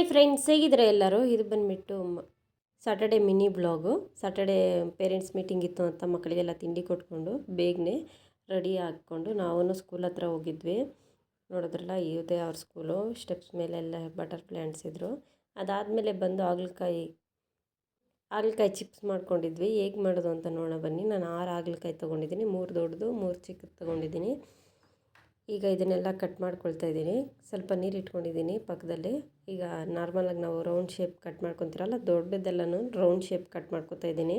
Hi friends ಹೇಗಿದ್ರೆ ಎಲ್ಲರೂ? ಇದು ಬಂದುಬಿಟ್ಟು Saturday mini blog Saturday parents meeting ಇತ್ತು ಅಂತ ಮಕ್ಕಳಿಗೆಲ್ಲ ತಿಂಡಿ ಕೊಟ್ಕೊಂಡು ಬೇಗನೆ ರೆಡಿ ಹಾಕ್ಕೊಂಡು ನಾವು ಸ್ಕೂಲ್ ಹತ್ರ ಹೋಗಿದ್ವಿ. ನೋಡಿದ್ರಲ್ಲ, ಇದೆ ಅವ್ರ ಸ್ಕೂಲು ಸ್ಟೆಪ್ಸ್ ಮೇಲೆಲ್ಲ ಬಟರ್ ಪ್ಲ್ಯಾಂಟ್ಸ್ ಇದ್ದರು ಅದಾದಮೇಲೆ ಬಂದು ಹಾಗಲಕಾಯಿ ಹಾಗಲಕಾಯಿ ಚಿಪ್ಸ್ ಮಾಡ್ಕೊಂಡಿದ್ವಿ. ಹೇಗೆ ಮಾಡೋದು ಅಂತ ನೋಡೋಣ ಬನ್ನಿ. ನಾನು ಆರು ಹಾಗಲಕಾಯಿ ತೊಗೊಂಡಿದ್ದೀನಿ. ಮೂರು ದೊಡ್ಡದು, ಮೂರು ಚಿಕ್ಕದು ತೊಗೊಂಡಿದ್ದೀನಿ. ಈಗ ಇದನ್ನೆಲ್ಲ ಕಟ್ ಮಾಡ್ಕೊಳ್ತಾ ಇದ್ದೀನಿ. ಸ್ವಲ್ಪ ನೀರು ಇಟ್ಕೊಂಡಿದ್ದೀನಿ ಪಕ್ಕದಲ್ಲಿ. ಈಗ ನಾರ್ಮಲಾಗಿ ನಾವು ರೌಂಡ್ ಶೇಪ್ ಕಟ್ ಮಾಡ್ಕೊತೀರಲ್ಲ, ದೊಡ್ಡದೆಲ್ಲನೂ ರೌಂಡ್ ಶೇಪ್ ಕಟ್ ಮಾಡ್ಕೊತಾ ಇದ್ದೀನಿ.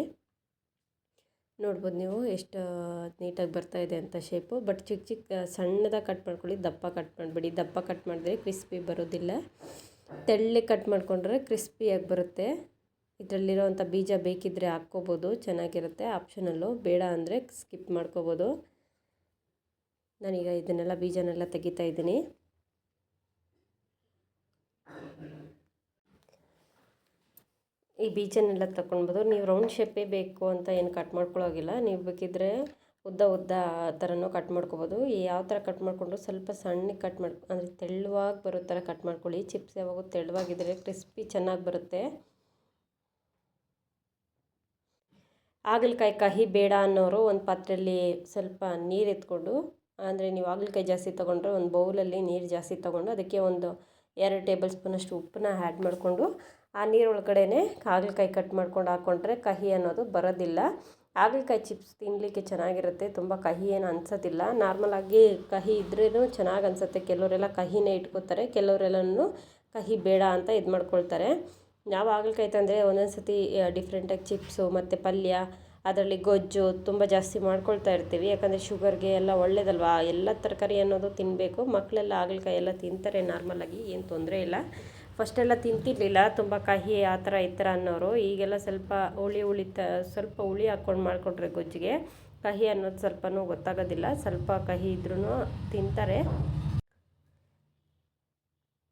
ನೋಡ್ಬೋದು ನೀವು ಎಷ್ಟು ನೀಟಾಗಿ ಬರ್ತಾ ಇದೆ ಅಂತ ಶೇಪು ಬಟ್ ಚಿಕ್ಕ ಚಿಕ್ಕ ಸಣ್ಣದಾಗಿ ಕಟ್ ಮಾಡ್ಕೊಳ್ಳಿ, ದಪ್ಪ ಕಟ್ ಮಾಡಿಬಿಡಿ. ದಪ್ಪ ಕಟ್ ಮಾಡಿದ್ರೆ ಕ್ರಿಸ್ಪಿ ಬರೋದಿಲ್ಲ. ತೆಳ್ಳಿ ಕಟ್ ಮಾಡಿಕೊಂಡ್ರೆ ಕ್ರಿಸ್ಪಿಯಾಗಿ ಬರುತ್ತೆ. ಇದರಲ್ಲಿರೋವಂಥ ಬೀಜ ಬೇಕಿದ್ದರೆ ಹಾಕ್ಕೋಬೋದು, ಚೆನ್ನಾಗಿರುತ್ತೆ. ಆಪ್ಷನಲ್ಲು ಬೇಡ ಅಂದರೆ ಸ್ಕಿಪ್ ಮಾಡ್ಕೋಬೋದು. ನಾನೀಗ ಇದನ್ನೆಲ್ಲ ಬೀಜನೆಲ್ಲ ತೆಗಿತಾ ಇದ್ದೀನಿ. ಈ ಬೀಜನೆಲ್ಲ ತಗೊಳ್ಬೋದು ನೀವು ರೌಂಡ್ ಶೇಪೇ ಬೇಕು ಅಂತ ಏನು ಕಟ್ ಮಾಡ್ಕೊಳ್ಳೋಗಿಲ್ಲ. ನೀವು ಬೇಕಿದ್ದರೆ ಉದ್ದ ಉದ್ದ ಥರನೂ ಕಟ್ ಮಾಡ್ಕೊಬೋದು. ಯಾವ ಥರ ಕಟ್ ಮಾಡಿಕೊಂಡು ಸ್ವಲ್ಪ ಸಣ್ಣಗೆ ಕಟ್ ಮಾಡಿ, ಅಂದರೆ ತೆಳುವಾಗಿ ಬರೋ ಥರ ಕಟ್ ಮಾಡ್ಕೊಳ್ಳಿ. ಚಿಪ್ಸ್ ಯಾವಾಗೂ ತೆಳುವಾಗಿದ್ದರೆ ಕ್ರಿಸ್ಪಿ ಚೆನ್ನಾಗಿ ಬರುತ್ತೆ. ಹಾಗಲಕಾಯಿ, ಕಹಿ ಬೇಡ ಅನ್ನೋರು ಒಂದು ಪಾತ್ರೆಯಲ್ಲಿ ಸ್ವಲ್ಪ ನೀರು ಎತ್ಕೊಂಡು ಅಂದರೆ ನೀವು ಹಾಗಲಕಾಯಿ ಜಾಸ್ತಿ ತೊಗೊಂಡ್ರೆ ಒಂದು ಬೌಲಲ್ಲಿ ನೀರು ಜಾಸ್ತಿ ತೊಗೊಂಡು ಅದಕ್ಕೆ ಒಂದು ಎರಡು ಟೇಬಲ್ ಸ್ಪೂನಷ್ಟು ಉಪ್ಪನ್ನ ಆ್ಯಡ್ ಮಾಡಿಕೊಂಡು ಆ ನೀರೊಳಗಡೆ ಹಾಗಲಕಾಯಿ ಕಟ್ ಮಾಡ್ಕೊಂಡು ಹಾಕ್ಕೊಂಡ್ರೆ ಕಹಿ ಅನ್ನೋದು ಬರೋದಿಲ್ಲ. ಹಾಗಲಕಾಯಿ ಚಿಪ್ಸ್ ತಿನ್ನಲಿಕ್ಕೆ ಚೆನ್ನಾಗಿರುತ್ತೆ, ತುಂಬ ಕಹಿ ಏನು ಅನ್ಸೋದಿಲ್ಲ. ನಾರ್ಮಲಾಗಿ ಕಹಿ ಇದ್ರೂ ಚೆನ್ನಾಗಿ ಅನಿಸುತ್ತೆ. ಕೆಲವರೆಲ್ಲ ಕಹಿನೇ ಇಟ್ಕೋತಾರೆ, ಕೆಲವರೆಲ್ಲನೂ ಕಹಿ ಬೇಡ ಅಂತ ಇದು ಮಾಡ್ಕೊಳ್ತಾರೆ ನಾವು ಹಾಗಲಕಾಯಿ ತಂದರೆ ಒಂದೊಂದು ಸತಿ ಡಿಫ್ರೆಂಟಾಗಿ ಚಿಪ್ಸು, ಮತ್ತು ಪಲ್ಯ ಅದರಲ್ಲಿ ಗೊಜ್ಜು ತುಂಬ ಜಾಸ್ತಿ ಮಾಡ್ಕೊಳ್ತಾ ಇರ್ತೀವಿ. ಯಾಕಂದರೆ ಶುಗರ್ಗೆ ಎಲ್ಲ ಒಳ್ಳೇದಲ್ವಾ? ಎಲ್ಲ ತರಕಾರಿ ಅನ್ನೋದು ತಿನ್ನಬೇಕು ಮಕ್ಕಳೆಲ್ಲ ಹಾಗಲಕಾಯಿ ಎಲ್ಲ ತಿಂತಾರೆ ನಾರ್ಮಲಾಗಿ ಏನು ತೊಂದರೆ ಇಲ್ಲ. ಫಸ್ಟೆಲ್ಲ ತಿಂತಿರ್ಲಿಲ್ಲ. ತುಂಬ ಕಹಿ ಆ ಥರ ಈ ಥರ ಅನ್ನೋರು. ಈಗೆಲ್ಲ ಸ್ವಲ್ಪ ಹುಳಿ ಹುಳಿ ತ, ಸ್ವಲ್ಪ ಹುಳಿ ಹಾಕ್ಕೊಂಡು ಮಾಡಿಕೊಂಡ್ರೆ ಗೊಜ್ಜಿಗೆ. ಕಹಿ ಅನ್ನೋದು ಸ್ವಲ್ಪನೂ ಗೊತ್ತಾಗೋದಿಲ್ಲ. ಸ್ವಲ್ಪ ಕಹಿ ಇದ್ರೂ ತಿಂತಾರೆ.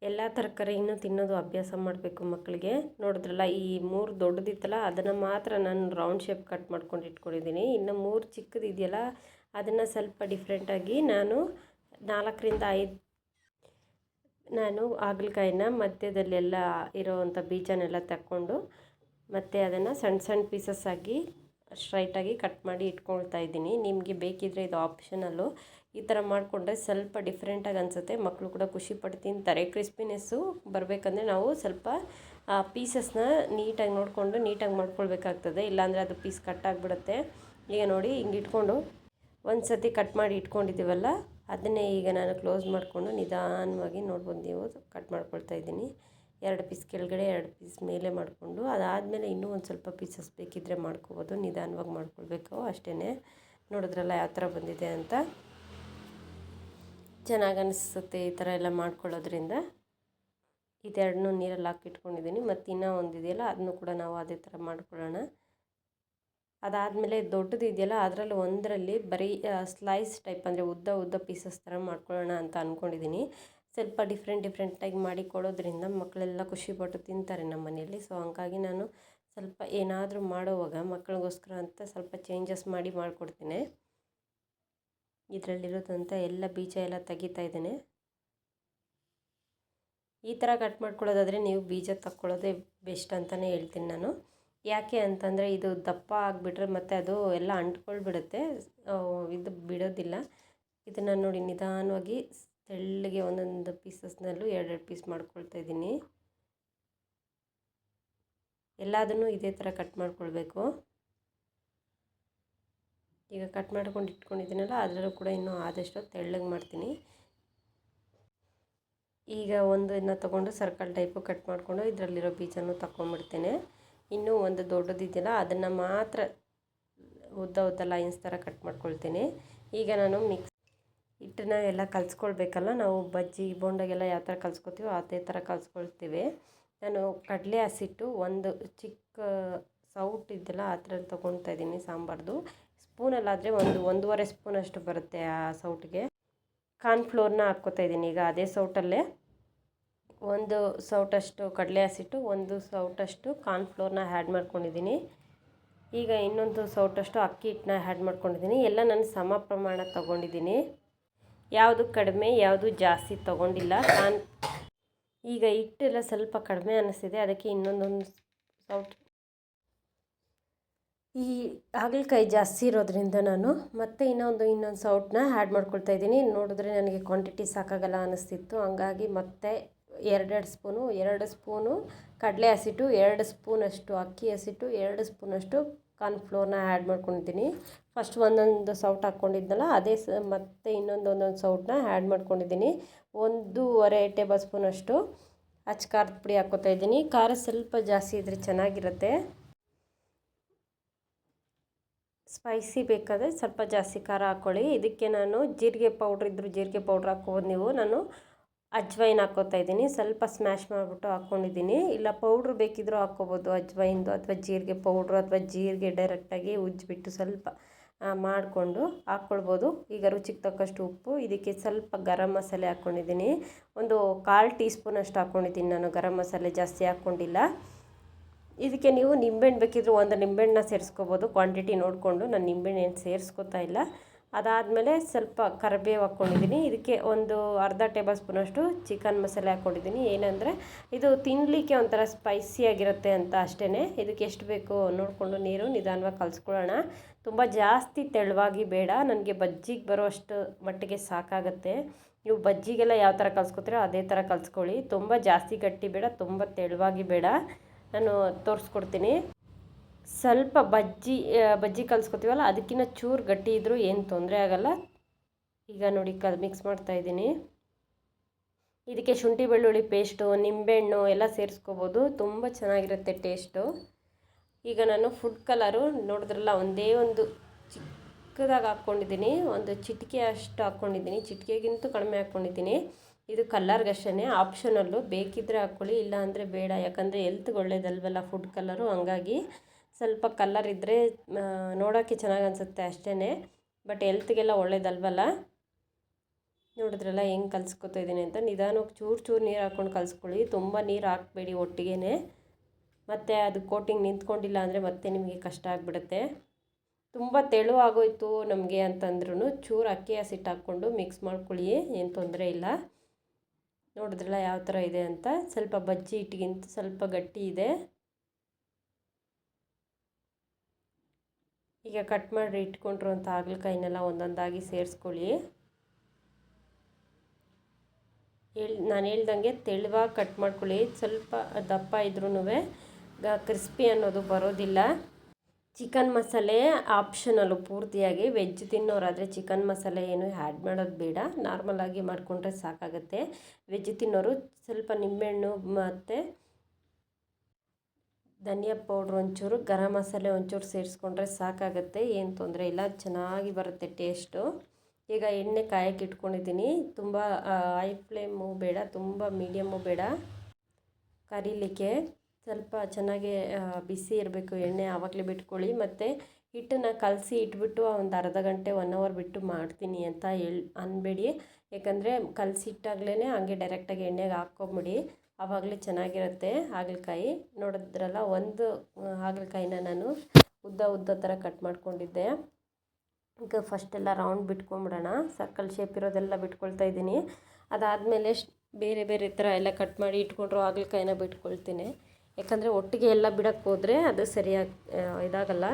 ಎಲ್ಲ ತರಕಾರಿಯನ್ನು ತಿನ್ನೋದು ಅಭ್ಯಾಸ ಮಾಡಬೇಕು ಮಕ್ಕಳಿಗೆ ನೋಡಿದ್ರಲ್ಲ, ಈ ಮೂರು ದೊಡ್ಡದಿತ್ತಲ್ಲ, ಅದನ್ನು ಮಾತ್ರ ನಾನು ರೌಂಡ್ ಶೇಪ್ ಕಟ್ ಮಾಡ್ಕೊಂಡು ಇಟ್ಕೊಂಡಿದ್ದೀನಿ. ಇನ್ನು ಮೂರು ಚಿಕ್ಕದಿದೆಯಲ್ಲ ಅದನ್ನು ಸ್ವಲ್ಪ ಡಿಫ್ರೆಂಟಾಗಿ ನಾನು ನಾಲ್ಕರಿಂದ ಐದು ನಾನು ಹಾಗಲಕಾಯಿನ ಮಧ್ಯದಲ್ಲೆಲ್ಲ ಇರೋವಂಥ ಬೀಜನೆಲ್ಲ ತಕ್ಕೊಂಡು ಮತ್ತು ಅದನ್ನು ಸಣ್ಣ ಸಣ್ಣ ಪೀಸಸ್ ಆಗಿ ಸ್ಟ್ರೈಟಾಗಿ ಕಟ್ ಮಾಡಿ ಇಟ್ಕೊಳ್ತಾ ಇದ್ದೀನಿ. ನಿಮಗೆ ಬೇಕಿದ್ದರೆ ಇದು ಆಪ್ಷನಲ್ಲು ಈ ಥರ ಮಾಡಿಕೊಂಡ್ರೆ ಸ್ವಲ್ಪ ಡಿಫ್ರೆಂಟಾಗಿ ಅನಿಸುತ್ತೆ. ಮಕ್ಕಳು ಕೂಡ ಖುಷಿಪಟ್ಟು ತಿಂತಾರೆ. ಕ್ರಿಸ್ಪಿನೆಸ್ಸು ಬರಬೇಕಂದ್ರೆ ನಾವು ಸ್ವಲ್ಪ ಪೀಸಸ್ನ ನೀಟಾಗಿ ನೋಡಿಕೊಂಡು ನೀಟಾಗಿ ಮಾಡ್ಕೊಳ್ಬೇಕಾಗ್ತದೆ. ಇಲ್ಲಾಂದರೆ ಅದು ಪೀಸ್ ಕಟ್ಟಾಗಿಬಿಡುತ್ತೆ ಈಗ ನೋಡಿ, ಹಿಂಗೆ ಇಟ್ಕೊಂಡು ಒಂದು ಸತಿ ಕಟ್ ಮಾಡಿ ಇಟ್ಕೊಂಡಿದ್ದೀವಲ್ಲ, ಅದನ್ನೇ ಈಗ ನಾನು ಕ್ಲೋಸ್ ಮಾಡಿಕೊಂಡು ನಿಧಾನವಾಗಿ ನೋಡ್ಬೋದು ನೀವು. ಕಟ್ ಮಾಡ್ಕೊಳ್ತಾ ಇದ್ದೀನಿ. ಎರಡು ಪೀಸ್ ಕೆಳಗಡೆ, ಎರಡು ಪೀಸ್ ಮೇಲೆ ಮಾಡಿಕೊಂಡು ಅದಾದಮೇಲೆ ಇನ್ನೂ ಒಂದು ಸ್ವಲ್ಪ ಪೀಸಸ್ ಬೇಕಿದ್ದರೆ ಮಾಡ್ಕೋಬೋದು. ನಿಧಾನವಾಗಿ ಮಾಡ್ಕೊಳ್ಬೇಕು ಅಷ್ಟೇ ನೋಡಿದ್ರಲ್ಲ ಯಾವ ಥರ ಬಂದಿದೆ ಅಂತ. ಚೆನ್ನಾಗಿ ಅನಿಸುತ್ತೆ ಈ ಥರ ಎಲ್ಲ ಮಾಡ್ಕೊಳ್ಳೋದ್ರಿಂದ. ಇದೆರಡನ್ನೂ ನೀರಲ್ಲಿ ಹಾಕಿಟ್ಕೊಂಡಿದ್ದೀನಿ ಮತ್ತು ಇನ್ನೂ ಒಂದಿದೆಯಲ್ಲ ಅದನ್ನು ಕೂಡ ನಾವು ಅದೇ ಥರ ಮಾಡ್ಕೊಳ್ಳೋಣ. ಅದಾದಮೇಲೆ ದೊಡ್ಡದು ಇದೆಯಲ್ಲ, ಅದರಲ್ಲಿ ಒಂದರಲ್ಲಿ ಬರೀ ಸ್ಲೈಸ್ ಟೈಪ್ ಅಂದರೆ ಉದ್ದ ಉದ್ದ ಪೀಸಸ್ ಥರ ಮಾಡ್ಕೊಳ್ಳೋಣ ಅಂತ ಅಂದ್ಕೊಂಡಿದ್ದೀನಿ ಸ್ವಲ್ಪ ಡಿಫ್ರೆಂಟ್ ಡಿಫ್ರೆಂಟಾಗಿ ಮಾಡಿ ಕೊಡೋದ್ರಿಂದ ಮಕ್ಕಳೆಲ್ಲ ಖುಷಿಪಟ್ಟು ತಿಂತಾರೆ ನಮ್ಮ ಮನೆಯಲ್ಲಿ. ಸೊ ಹಂಗಾಗಿ ನಾನು ಸ್ವಲ್ಪ ಏನಾದರೂ ಮಾಡೋವಾಗ ಮಕ್ಕಳಿಗೋಸ್ಕರ ಅಂತ ಸ್ವಲ್ಪ ಚೇಂಜಸ್ ಮಾಡಿ ಮಾಡಿಕೊಡ್ತೀನಿ. ಇದರಲ್ಲಿರೋದಂಥ ಎಲ್ಲ ಬೀಜ ಎಲ್ಲ ತೆಗಿತಾ ಇದ್ದೇನೆ. ಈ ಥರ ಕಟ್ ಮಾಡ್ಕೊಳ್ಳೋದಾದರೆ ನೀವು ಬೀಜ ತಕ್ಕೊಳ್ಳೋದೇ ಬೆಸ್ಟ್ ಅಂತಲೇ ಹೇಳ್ತೀನಿ ನಾನು. ಯಾಕೆ ಅಂತಂದರೆ ಇದು ದಪ್ಪ ಆಗಿಬಿಟ್ರೆ ಮತ್ತು ಅದು ಎಲ್ಲ ಅಂಟ್ಕೊಳ್ಬಿಡುತ್ತೆ. ಇದು ಬಿಡೋದಿಲ್ಲ. ಇದನ್ನು ನೋಡಿ ನಿಧಾನವಾಗಿ ತೆಳ್ಳಗೆ ಒಂದೊಂದು ಪೀಸಸ್ನಲ್ಲೂ ಎರಡೆರಡು ಪೀಸ್ ಮಾಡ್ಕೊಳ್ತಾ ಇದ್ದೀನಿ. ಎಲ್ಲದನ್ನು ಇದೇ ಥರ ಕಟ್ ಮಾಡ್ಕೊಳ್ಬೇಕು. ಈಗ ಕಟ್ ಮಾಡ್ಕೊಂಡು ಇಟ್ಕೊಂಡಿದ್ದೀನಲ್ಲ, ಅದರಲ್ಲೂ ಕೂಡ ಇನ್ನೂ ಆದಷ್ಟು ತೆಳ್ಳಗೆ ಮಾಡ್ತೀನಿ. ಈಗ ಒಂದು ಇನ್ನು ತೊಗೊಂಡು ಸರ್ಕಲ್ ಟೈಪು ಕಟ್ ಮಾಡಿಕೊಂಡು ಇದರಲ್ಲಿರೋ ಬೀಜನೂ ತಗೊಂಡ್ಬಿಡ್ತೇನೆ ಇನ್ನೂ ಒಂದು ದೊಡ್ಡದಿದೆಯಲ್ಲ, ಅದನ್ನು ಮಾತ್ರ ಉದ್ದ ಉದ್ದ ಲೈನ್ಸ್ ಥರ ಕಟ್ ಮಾಡ್ಕೊಳ್ತೀನಿ. ಈಗ ನಾನು ಮಿಕ್ಸ್ ಹಿಟ್ಟನ್ನ ಎಲ್ಲ ಕಲಿಸ್ಕೊಳ್ಬೇಕಲ್ಲ, ನಾವು ಬಜ್ಜಿ ಬೋಂಡಾಗೆಲ್ಲ ಯಾವ ಥರ ಕಲಿಸ್ಕೊತೀವೋ ಅದೇ ಥರ ಕಲಿಸ್ಕೊಳ್ತೀವಿ. ನಾನು ಕಡಲೆ ಹಸಿಟ್ಟು ಒಂದು ಚಿಕ್ಕ ಸೌಟ್ ಇದೆಯಲ್ಲ ಆ ಥರ ತೊಗೊಳ್ತಾ ಇದ್ದೀನಿ ಸಾಂಬಾರ್ದು. ಸ್ಪೂನಲ್ಲಾದರೆ ಒಂದು ಒಂದೂವರೆ ಸ್ಪೂನಷ್ಟು ಬರುತ್ತೆ ಆ ಸೌಟಿಗೆ. ಕಾರ್ನ್ಫ್ಲೋರ್ನ ಹಾಕ್ಕೋತಾ ಇದ್ದೀನಿ ಈಗ ಅದೇ ಸೌಟಲ್ಲೇ. ಒಂದು ಸೌಟಷ್ಟು ಕಡಲೆ ಹಸಿಟ್ಟು, ಒಂದು ಸೌಟಷ್ಟು ಕಾರ್ನ್ಫ್ಲೋರ್ನ ಆ್ಯಡ್ ಮಾಡ್ಕೊಂಡಿದ್ದೀನಿ. ಈಗ ಇನ್ನೊಂದು ಸೌಟಷ್ಟು ಅಕ್ಕಿ ಹಿಟ್ಟನ್ನ ಆ್ಯಡ್ ಮಾಡ್ಕೊಂಡಿದ್ದೀನಿ. ಎಲ್ಲ ನಾನು ಸಮ ಪ್ರಮಾಣ ತೊಗೊಂಡಿದ್ದೀನಿ. ಯಾವುದು ಕಡಿಮೆ, ಯಾವುದು ಜಾಸ್ತಿ ತೊಗೊಂಡಿಲ್ಲ. ಕಾನ್ ಈಗ ಹಿಟ್ಟೆಲ್ಲ ಸ್ವಲ್ಪ ಕಡಿಮೆ ಅನ್ನಿಸ್ತಿದೆ ಅದಕ್ಕೆ ಇನ್ನೊಂದೊಂದು ಸೌಟ್ ಈ ಹಾಗಲಕಾಯಿ ಜಾಸ್ತಿ ಇರೋದ್ರಿಂದ ನಾನು ಮತ್ತೆ ಇನ್ನೊಂದು ಇನ್ನೊಂದು ಸೌಟನ್ನ ಆ್ಯಡ್ ಮಾಡ್ಕೊಳ್ತಾ ಇದ್ದೀನಿ. ನೋಡಿದ್ರೆ ನನಗೆ ಕ್ವಾಂಟಿಟಿ ಸಾಕಾಗಲ್ಲ ಅನ್ನಿಸ್ತಿತ್ತು ಹಂಗಾಗಿ ಮತ್ತೆ ಎರಡೆರಡು ಸ್ಪೂನು, ಎರಡು ಸ್ಪೂನು ಕಡಲೆ ಹಸಿಟ್ಟು ಎರಡು ಸ್ಪೂನಷ್ಟು ಅಕ್ಕಿ ಹಸಿಟ್ಟು ಎರಡು ಸ್ಪೂನಷ್ಟು ಕಾರ್ನ್ಫ್ಲೋರ್ನ ಆ್ಯಡ್ ಮಾಡ್ಕೊಂಡಿದ್ದೀನಿ. ಫಸ್ಟ್ ಒಂದೊಂದು ಸೌಟ್ ಹಾಕ್ಕೊಂಡಿದ್ನಲ್ಲ, ಅದೇ ಸ ಮತ್ತೆ ಇನ್ನೊಂದು, ಒಂದೊಂದು ಸೌಟನ್ನ ಆ್ಯಡ್ ಮಾಡ್ಕೊಂಡಿದ್ದೀನಿ. ಒಂದೂವರೆ ಟೇಬಲ್ ಸ್ಪೂನಷ್ಟು ಅಚ್ಚ ಖಾರದ ಪುಡಿ ಹಾಕ್ಕೋತಾ ಇದ್ದೀನಿ. ಖಾರ ಸ್ವಲ್ಪ ಜಾಸ್ತಿ ಇದ್ದರೆ ಚೆನ್ನಾಗಿರುತ್ತೆ. ಸ್ಪೈಸಿ ಬೇಕಾದರೆ ಸ್ವಲ್ಪ ಜಾಸ್ತಿ ಖಾರ ಹಾಕ್ಕೊಳ್ಳಿ ಇದಕ್ಕೆ ನಾನು ಜೀರಿಗೆ ಪೌಡ್ರ್ ಇದ್ದರೂ ಜೀರಿಗೆ ಪೌಡ್ರ್ ಹಾಕ್ಬೋದು ನೀವು. ನಾನು ಅಜ್ವೈನ್ ಹಾಕ್ಕೋತಾ ಇದ್ದೀನಿ. ಸ್ವಲ್ಪ ಸ್ಮ್ಯಾಶ್ ಮಾಡಿಬಿಟ್ಟು ಹಾಕ್ಕೊಂಡಿದ್ದೀನಿ ಇಲ್ಲ ಪೌಡ್ರ್ ಬೇಕಿದ್ದರೂ ಹಾಕ್ಕೋಬೋದು. ಅಜ್ವೈನ್ದು ಅಥವಾ ಜೀರಿಗೆ ಪೌಡ್ರು ಅಥವಾ ಜೀರಿಗೆ ಡೈರೆಕ್ಟಾಗಿ ಉಜ್ಜಿಬಿಟ್ಟು ಸ್ವಲ್ಪ ಮಾಡಿಕೊಂಡು ಹಾಕ್ಕೊಳ್ಬೋದು. ಈಗ ರುಚಿಗೆ ತಕ್ಕಷ್ಟು ಉಪ್ಪು. ಇದಕ್ಕೆ ಸ್ವಲ್ಪ ಗರಂ ಮಸಾಲೆ ಹಾಕ್ಕೊಂಡಿದ್ದೀನಿ. ಒಂದು ಕಾಲು ಟೀ ಸ್ಪೂನಷ್ಟು ಹಾಕ್ಕೊಂಡಿದ್ದೀನಿ ನಾನು. ಗರಂ ಮಸಾಲೆ ಜಾಸ್ತಿ ಹಾಕ್ಕೊಂಡಿಲ್ಲ. ಇದಕ್ಕೆ ನೀವು ನಿಂಬೆಹಣ್ಣು ಬೇಕಿದ್ರೂ ಒಂದು ನಿಂಬೆಹಣ್ಣನ್ನ ಸೇರಿಸ್ಕೋಬೋದು. ಕ್ವಾಂಟಿಟಿ ನೋಡಿಕೊಂಡು ನಾನು ನಿಂಬೆಹಣ್ಣು ಏನು ಸೇರಿಸ್ಕೋತಾ ಇಲ್ಲ. ಅದಾದಮೇಲೆ ಸ್ವಲ್ಪ ಕರಿಬೇವು ಹಾಕ್ಕೊಂಡಿದ್ದೀನಿ. ಇದಕ್ಕೆ ಒಂದು ಅರ್ಧ ಟೇಬಲ್ ಸ್ಪೂನಷ್ಟು ಚಿಕನ್ ಮಸಾಲೆ ಹಾಕ್ಕೊಂಡಿದ್ದೀನಿ. ಏನಂದರೆ ಇದು ತಿನ್ನಲಿಕ್ಕೆ ಒಂಥರ ಸ್ಪೈಸಿಯಾಗಿರುತ್ತೆ ಅಂತ ಅಷ್ಟೇ ಇದಕ್ಕೆ ಎಷ್ಟು ಬೇಕು ನೋಡಿಕೊಂಡು ನೀರು ನಿಧಾನವಾಗಿ ಕಲಿಸ್ಕೊಳ್ಳೋಣ. ತುಂಬ ಜಾಸ್ತಿ ತೆಳುವಾಗಿ ಬೇಡ. ನನಗೆ ಬಜ್ಜಿಗೆ ಬರೋ ಅಷ್ಟು ಮಟ್ಟಿಗೆ ಸಾಕಾಗುತ್ತೆ. ನೀವು ಬಜ್ಜಿಗೆಲ್ಲ ಯಾವ ಥರ ಕಲಿಸ್ಕೊತೀರೋ ಅದೇ ಥರ ಕಲಿಸ್ಕೊಳ್ಳಿ. ತುಂಬ ಜಾಸ್ತಿ ಗಟ್ಟಿ ಬೇಡ, ತುಂಬ ತೆಳುವಾಗಿ ಬೇಡ. ನಾನು ತೋರಿಸ್ಕೊಡ್ತೀನಿ. ಸ್ವಲ್ಪ ಬಜ್ಜಿ ಬಜ್ಜಿ ಕಲಿಸ್ಕೊತೀವಲ್ಲ ಅದಕ್ಕಿಂತ ಚೂರು ಗಟ್ಟಿ ಇದ್ದರೂ ಏನು ತೊಂದರೆ ಆಗಲ್ಲ. ಈಗ ನೋಡಿ ಕ ಮಿಕ್ಸ್ ಮಾಡ್ತಾಯಿದ್ದೀನಿ ಇದಕ್ಕೆ ಶುಂಠಿ ಬೆಳ್ಳುಳ್ಳಿ ಪೇಸ್ಟು ನಿಂಬೆಹಣ್ಣು ಎಲ್ಲ ಸೇರಿಸ್ಕೋಬೋದು. ತುಂಬ ಚೆನ್ನಾಗಿರುತ್ತೆ ಟೇಸ್ಟು ಈಗ ನಾನು ಫುಡ್ ಕಲರು ನೋಡಿದ್ರಲ್ಲ, ಒಂದೇ ಒಂದು ಚಿಕ್ಕದಾಗಿ ಹಾಕ್ಕೊಂಡಿದ್ದೀನಿ. ಒಂದು ಚಿಟಿಕೆ ಅಷ್ಟು ಹಾಕ್ಕೊಂಡಿದ್ದೀನಿ. ಚಿಟಿಕೆಗಿಂತೂ ಕಡಿಮೆ ಹಾಕ್ಕೊಂಡಿದ್ದೀನಿ. ಇದು ಕಲ್ಲರ್ಗಷ್ಟೇ ಆಪ್ಷನಲ್ಲು ಬೇಕಿದ್ದರೆ ಹಾಕ್ಕೊಳ್ಳಿ, ಇಲ್ಲ ಅಂದರೆ ಬೇಡ. ಯಾಕಂದರೆ ಎಲ್ತ್ಗೆ ಒಳ್ಳೇದಲ್ವಲ್ಲ ಫುಡ್ ಕಲರು ಹಂಗಾಗಿ ಸ್ವಲ್ಪ ಕಲ್ಲರ್ ಇದ್ದರೆ ನೋಡೋಕ್ಕೆ ಚೆನ್ನಾಗಿ ಅನಿಸುತ್ತೆ ಅಷ್ಟೇ ಬಟ್ ಎಲ್ತ್ಗೆಲ್ಲ ಒಳ್ಳೇದಲ್ವಲ್ಲ? ನೋಡಿದ್ರಲ್ಲ, ಹೆಂಗೆ ಕಲ್ಸ್ಕೊತಾ ಇದ್ದೀನಿ ಅಂತ. ನಿಧಾನಕ್ಕೆ ಚೂರು ಚೂರು ನೀರು ಹಾಕ್ಕೊಂಡು ಕಲಿಸ್ಕೊಳ್ಳಿ. ತುಂಬ ನೀರು ಹಾಕಬೇಡಿ ಒಟ್ಟಿಗೆ ಮತ್ತು ಅದು ಕೋಟಿಂಗ್ ನಿಂತ್ಕೊಂಡಿಲ್ಲ ಅಂದರೆ ಮತ್ತೆ ನಿಮಗೆ ಕಷ್ಟ ಆಗಿಬಿಡುತ್ತೆ. ತುಂಬ ತೆಳು ಆಗೋಯ್ತು ನಮಗೆ ಅಂತಂದ್ರೂ ಚೂರು ಅಕ್ಕಿ ಹಸಿಟ್ಟು ಹಾಕ್ಕೊಂಡು ಮಿಕ್ಸ್ ಮಾಡ್ಕೊಳ್ಳಿ, ಏನು ತೊಂದರೆ ಇಲ್ಲ. ನೋಡಿದ್ರಲ್ಲ ಯಾವ ಥರ ಇದೆ ಅಂತ. ಸ್ವಲ್ಪ ಬಜ್ಜಿ ಹಿಟ್ಟಿಗಿಂತ ಸ್ವಲ್ಪ ಗಟ್ಟಿ ಇದೆ. ಈಗ ಕಟ್ ಮಾಡಿ ಇಟ್ಕೊಂಡಿರುವಂಥ ಹಾಗಲಕಾಯಿನೆಲ್ಲ ಒಂದೊಂದಾಗಿ ಸೇರಿಸ್ಕೊಳ್ಳಿ. ಹೇಳಿ, ನಾನು ಹೇಳ್ದಂಗೆ ತೆಳುವಾಗಿ ಕಟ್ ಮಾಡ್ಕೊಳ್ಳಿ. ಸ್ವಲ್ಪ ದಪ್ಪ ಇದ್ರೂ ಕ್ರಿಸ್ಪಿ ಅನ್ನೋದು ಬರೋದಿಲ್ಲ. ಚಿಕನ್ ಮಸಾಲೆ ಆಪ್ಷನಲ್ಲು ಪೂರ್ತಿಯಾಗಿ ವೆಜ್ ತಿನ್ನೋರಾದರೆ ಚಿಕನ್ ಮಸಾಲೆ ಏನು ಆ್ಯಡ್ ಮಾಡೋದು ಬೇಡ. ನಾರ್ಮಲಾಗಿ ಮಾಡಿಕೊಂಡ್ರೆ ಸಾಕಾಗುತ್ತೆ. ವೆಜ್ ತಿನ್ನೋರು ಸ್ವಲ್ಪ ನಿಂಬೆಹಣ್ಣು ಮತ್ತು ಧನಿಯಾ ಪೌಡ್ರ್ ಒಂಚೂರು, ಗರಂ ಮಸಾಲೆ ಒಂಚೂರು ಸೇರಿಸ್ಕೊಂಡ್ರೆ ಸಾಕಾಗುತ್ತೆ. ಏನು ತೊಂದರೆ ಇಲ್ಲ, ಚೆನ್ನಾಗಿ ಬರುತ್ತೆ ಟೇಸ್ಟು. ಈಗ ಎಣ್ಣೆ ಕಾಯಕ್ಕೆ ಇಟ್ಕೊಂಡಿದ್ದೀನಿ. ತುಂಬ ಹೈ ಫ್ಲೇಮು ಬೇಡ, ತುಂಬ ಮೀಡಿಯಮ್ಮು ಬೇಡ. ಕರೀಲಿಕ್ಕೆ ಸ್ವಲ್ಪ ಚೆನ್ನಾಗಿ ಬಿಸಿ ಇರಬೇಕು, ಎಣ್ಣೆ ಆವಾಗಲೇ ಬಿಟ್ಕೊಳ್ಳಿ. ಮತ್ತು ಹಿಟ್ಟನ್ನು ಕಲಸಿ ಇಟ್ಬಿಟ್ಟು ಒಂದು ಅರ್ಧ ಗಂಟೆ ಒನ್ ಅವರ್ ಬಿಟ್ಟು ಮಾಡ್ತೀನಿ ಅಂತ ಹೇಳಿ, ಅನ್ಬೇಡಿ. ಯಾಕಂದರೆ ಕಲಸಿಟ್ಟಾಗ್ಲೇ ಹಂಗೆ ಡೈರೆಕ್ಟಾಗಿ ಎಣ್ಣೆಗೆ ಹಾಕ್ಕೊಂಬಿಡಿ. ಆವಾಗಲೇ ಚೆನ್ನಾಗಿರುತ್ತೆ ಹಾಗಲಕಾಯಿ. ನೋಡಿದ್ರಲ್ಲ, ಒಂದು ಹಾಗಲಕಾಯಿನ ನಾನು ಉದ್ದ ಉದ್ದ ಥರ ಕಟ್ ಮಾಡ್ಕೊಂಡಿದ್ದೆ. ಈಗ ಫಸ್ಟೆಲ್ಲ ರೌಂಡ್ ಬಿಟ್ಕೊಂಬಿಡೋಣ. ಸರ್ಕಲ್ ಶೇಪ್ ಇರೋದೆಲ್ಲ ಬಿಟ್ಕೊಳ್ತಾ ಇದ್ದೀನಿ. ಅದಾದಮೇಲೆ ಬೇರೆ ಬೇರೆ ಥರ ಎಲ್ಲ ಕಟ್ ಮಾಡಿ ಇಟ್ಕೊಂಡ್ರು ಹಾಗಲಕಾಯಿನ ಬಿಟ್ಕೊಳ್ತೀನಿ. ಯಾಕಂದರೆ ಒಟ್ಟಿಗೆ ಎಲ್ಲ ಬಿಡಕ್ಕೆ ಹೋದರೆ ಅದು ಸರಿಯಾಗಿ ಇದಾಗಲ್ಲ.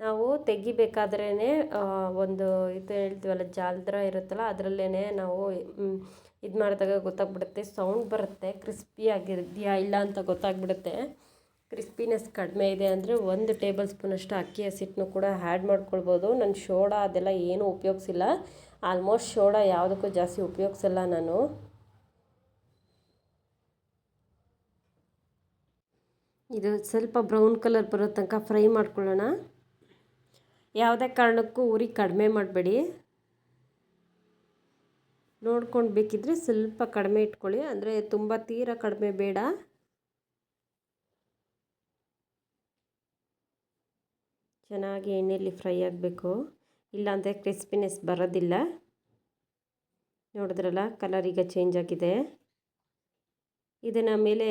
ನಾವು ತೆಗಿಬೇಕಾದ್ರೇ ಒಂದು ಇದು ಹೇಳ್ತೀವಲ್ಲ, ಜಾಲ್ದ್ರ ಇರುತ್ತಲ್ಲ ಅದರಲ್ಲೇ ನಾವು ಇದು ಮಾಡಿದಾಗ ಗೊತ್ತಾಗ್ಬಿಡುತ್ತೆ. ಸೌಂಡ್ ಬರುತ್ತೆ, ಕ್ರಿಸ್ಪಿ ಆಗಿದೆಯಾ ಇಲ್ಲ ಅಂತ ಗೊತ್ತಾಗ್ಬಿಡುತ್ತೆ. ಕ್ರಿಸ್ಪಿನೆಸ್ ಕಡಿಮೆ ಇದೆ ಅಂದರೆ ಒಂದು ಟೇಬಲ್ ಸ್ಪೂನಷ್ಟು ಅಕ್ಕಿ ಹಸಿಟ್ಟನ್ನು ಕೂಡ ಆ್ಯಡ್ ಮಾಡ್ಕೊಳ್ಬೋದು. ನಾನು ಶೋಡ ಅದೆಲ್ಲ ಏನೂ ಉಪಯೋಗಿಸಿಲ್ಲ. ಆಲ್ಮೋಸ್ಟ್ ಶೋಡಾ ಯಾವುದಕ್ಕೂ ಜಾಸ್ತಿ ಉಪಯೋಗಿಸಲ್ಲ ನಾನು. ಇದು ಸ್ವಲ್ಪ ಬ್ರೌನ್ ಕಲರ್ ಬರೋ ತನಕ ಫ್ರೈ ಮಾಡ್ಕೊಳ್ಳೋಣ. ಯಾವುದೇ ಕಾರಣಕ್ಕೂ ಉರಿ ಕಡಿಮೆ ಮಾಡಬೇಡಿ. ನೋಡ್ಕೊಂಡು ಬೇಕಿದ್ರೆ ಸ್ವಲ್ಪ ಕಡಿಮೆ ಇಟ್ಕೊಳ್ಳಿ, ಅಂದರೆ ತುಂಬ ತೀರ ಕಡಿಮೆ ಬೇಡ. ಚೆನ್ನಾಗಿ ಎಣ್ಣೆಯಲ್ಲಿ ಫ್ರೈ ಆಗಬೇಕು. ಇಲ್ಲಾಂದರೆ ಕ್ರಿಸ್ಪಿನೆಸ್ ಬರೋದಿಲ್ಲ. ನೋಡಿದ್ರಲ್ಲ ಕಲರ್ ಈಗ ಚೇಂಜ್ ಆಗಿದೆ. ಇದನ್ನು ಮೇಲೆ